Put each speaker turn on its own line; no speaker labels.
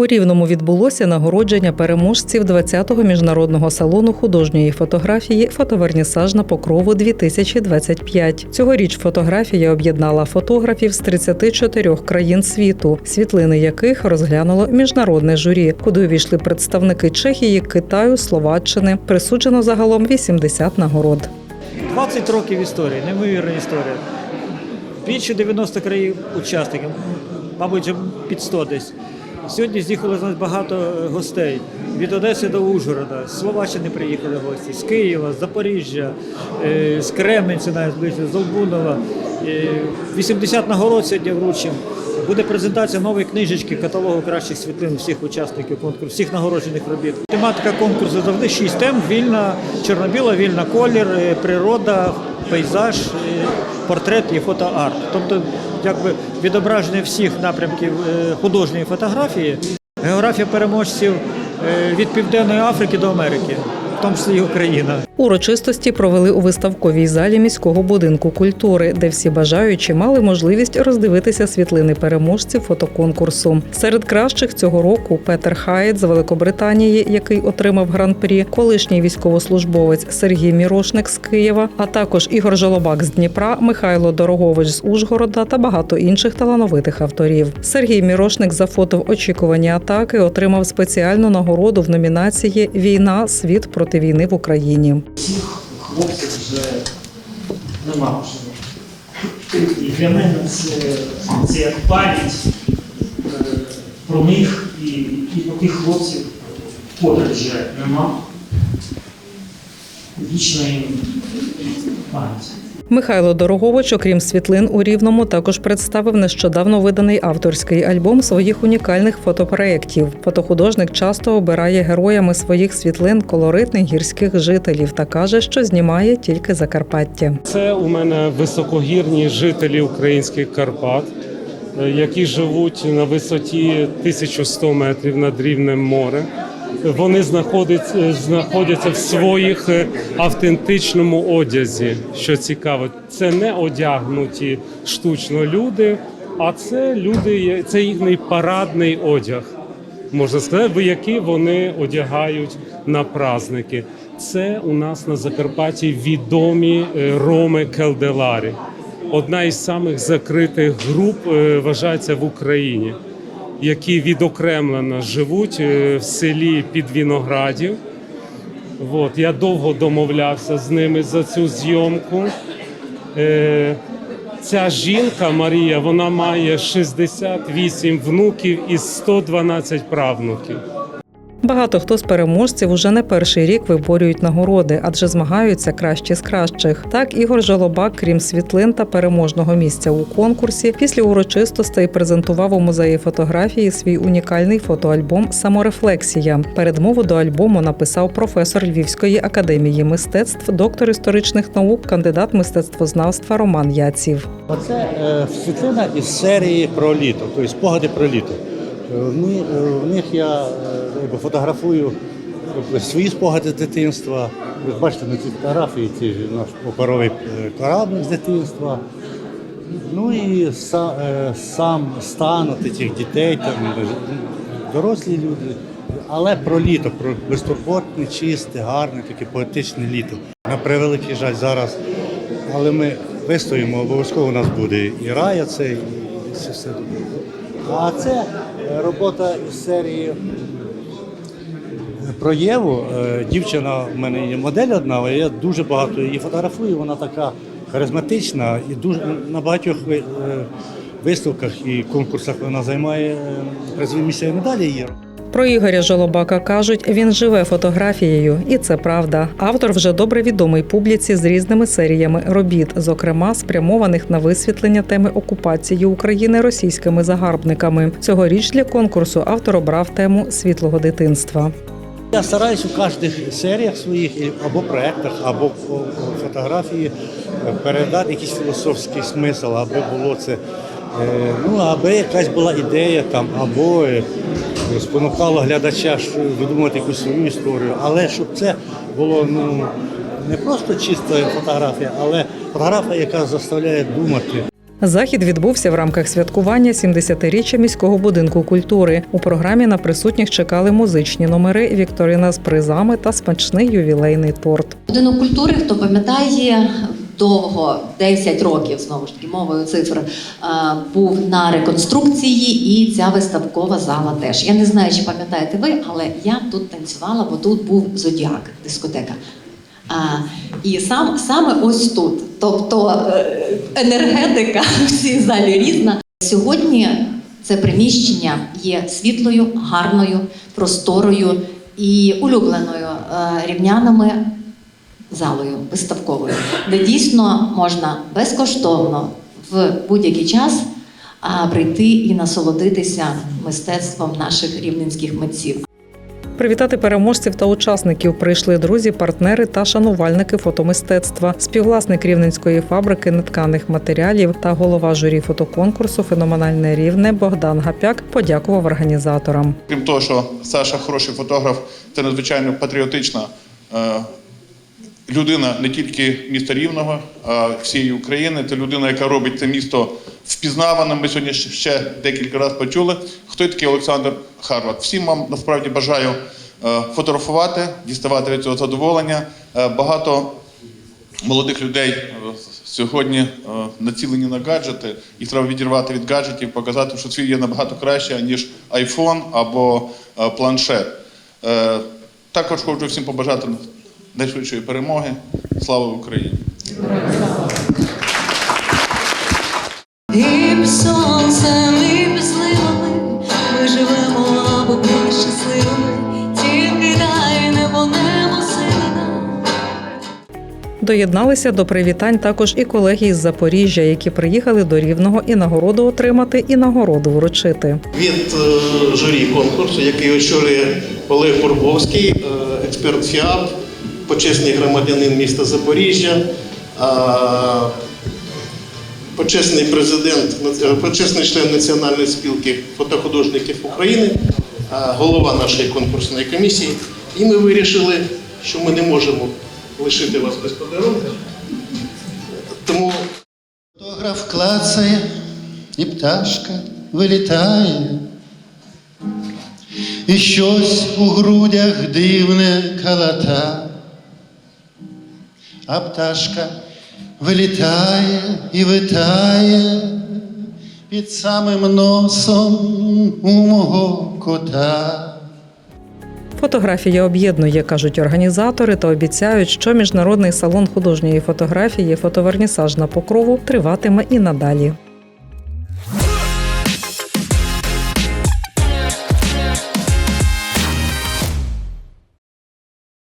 У Рівному відбулося нагородження переможців 20-го міжнародного салону художньої фотографії Фотовернісаж на покрову 2025 Цьогоріч фотографія об'єднала фотографів з 34 країн світу, світлини яких розглянуло міжнародне журі, куди увійшли представники Чехії, Китаю, Словаччини. Присуджено загалом 80 нагород.
20 років історії, неймовірна історія. Більше 90 країн учасників, мабуть, під 100 десь. Сьогодні з'їхало з нас багато е, гостей. Від Одеси до Ужгорода, з Словаччини приїхали гості, з Києва, з Запоріжжя, е, з Кременця, навіть ближче, з Олбунова. Е, 80 нагород сьогодні вручимо. Буде презентація нової книжечки, каталогу кращих світлин всіх учасників конкурсу, всіх нагороджених робіт. Тематика конкурсу завжди шість тем: вільна, чорно-біла, вільна колір, е, природа, пейзаж, е, портрет і фотоарт. Тобто, якби відображення всіх напрямків е, художньої фотографії, географія переможців від Південної Африки до Америки, в тому числі і Україна.
Урочистості провели у виставковій залі міського будинку культури, де всі бажаючі мали можливість роздивитися світлини переможців фотоконкурсу. Серед кращих цього року Петер Хайт з Великобританії, який отримав гран-прі, колишній військовослужбовець Сергій Мірошник з Києва, а також Ігор Жолобак з Дніпра, Михайло Дорогович з Ужгорода та багато інших талановитих авторів. Сергій Мірошник за фото в очікуванні атаки отримав спеціальну нагороду в номінації Війна світ проти війни в Україні.
Цих хлопців вже нема вже. І для мене це, це як пам'ять е, про них і, і про тих хлопців, котрих вже нема. Вічна їм пам'ять.
Михайло Дорогович, окрім світлин у Рівному, також представив нещодавно виданий авторський альбом своїх унікальних фотопроєктів. Фотохудожник часто обирає героями своїх світлин колоритних гірських жителів та каже, що знімає тільки Закарпаття.
Це у мене високогірні жителі українських Карпат, е, які живуть на висоті 1100 метрів над рівнем моря. Вони знаходяться, знаходяться в своїх е, автентичному одязі. Що цікаво, це не одягнуті штучно люди, а це люди, це їхній парадний одяг можна сказати, які вони одягають на праздники. Це у нас на Закарпатті відомі е, роми Келделарі. Одна із самих закритих груп е, вважається в Україні, які відокремлено живуть е, в селі під Віноградів. От, я довго домовлявся з ними за цю зйомку. Е, Ця жінка Марія вона має 68 внуків і 112 правнуків.
Багато хто з переможців уже не перший рік виборюють нагороди, адже змагаються кращі з кращих. Так Ігор Жолобак, крім світлин та переможного місця у конкурсі, після урочистостей презентував у музеї фотографії свій унікальний фотоальбом Саморефлексія. Передмову до альбому написав професор Львівської академії мистецтв, доктор історичних наук, кандидат мистецтвознавства Роман Яців.
Оце е, світлина із серії про літо, тобто спогади про літо. Е, е, в них я е, фотографую свої спогади з дитинства. Ви бачите на цій фотографії ці наш паперовий корабль з дитинства. Ну і са- сам стан цих дітей, там, дорослі люди. Але про літо, про безтурботне, чисте, гарне, таке поетичне літо. На превеликий жаль зараз. Але ми вистоїмо, обов'язково у нас буде і рая це, і все. все. А це е, робота із серії про Єву. Е, Дівчина в мене є модель одна, але я дуже багато її фотографую. Вона така харизматична і дуже на багатьох е, виставках і конкурсах вона займає призові місця і медалі є.
Про Ігоря Жолобака кажуть, він живе фотографією, і це правда. Автор вже добре відомий публіці з різними серіями робіт, зокрема спрямованих на висвітлення теми окупації України російськими загарбниками. Цьогоріч для конкурсу автор обрав тему світлого дитинства.
Я стараюсь у кожних серіях своїх або проєктах, або фотографії передати якийсь філософський смисл, аби було це, е, ну аби якась була ідея там, або е, спонукало глядача видумати якусь свою історію, але щоб це було ну не просто чиста фотографія, але фотографія, яка заставляє думати.
Захід відбувся в рамках святкування 70-річчя міського будинку культури. У програмі на присутніх чекали музичні номери, вікторина з призами та смачний ювілейний торт.
Будинок культури, хто пам'ятає, довго 10 років знову ж таки мовою цифр е, був на реконструкції, і ця виставкова зала теж. Я не знаю, чи пам'ятаєте ви, але я тут танцювала, бо тут був зодіак, дискотека. А, і сам саме ось тут. Тобто е, енергетика в цій залі різна. Сьогодні це приміщення є світлою, гарною, просторою і улюбленою е, рівнянами залою виставковою, де дійсно можна безкоштовно в будь-який час прийти і насолодитися мистецтвом наших рівненських митців.
Привітати переможців та учасників прийшли друзі, партнери та шанувальники фотомистецтва. Співвласник рівненської фабрики нетканих матеріалів та голова журі фотоконкурсу Феноменальне рівне Богдан Гапяк подякував організаторам.
Крім того, що Саша хороший фотограф, це надзвичайно патріотична е, людина не тільки міста Рівного, а всієї України. Це людина, яка робить це місто впізнаваним. Ми сьогодні ще- декілька разів почули. Хто такий Олександр Харват? Всім вам насправді бажаю е, фотографувати, діставати від цього задоволення. Е, Багато молодих людей е, сьогодні націлені на гаджети, їх треба відірвати від гаджетів, показати, що світ є набагато краще, ніж iPhone або планшет. Також хочу всім побажати найшвидшої перемоги. Слава Україні!
І під сонцем, і зливами ми живемо, щасливими, тільки дай небо, небо сина.
Доєдналися до привітань також і колеги із Запоріжжя, які приїхали до Рівного і нагороду отримати, і нагороду вручити.
від е, журі конкурсу, який очолює Олег Бурбовський, е, експерт ФІАП, почесний громадянин міста Запоріжжя, почесний президент, почесний член Національної спілки фотохудожників України, голова нашої конкурсної комісії. І ми вирішили, що ми не можемо лишити вас без подарунка. Тому
Фотограф клацає, і пташка вилітає, і щось у грудях дивне калата, а пташка вилітає і витає під самим носом у мого кота.
Фотографія об'єднує, кажуть організатори, та обіцяють, що міжнародний салон художньої фотографії фотовернісаж на покрову триватиме і надалі.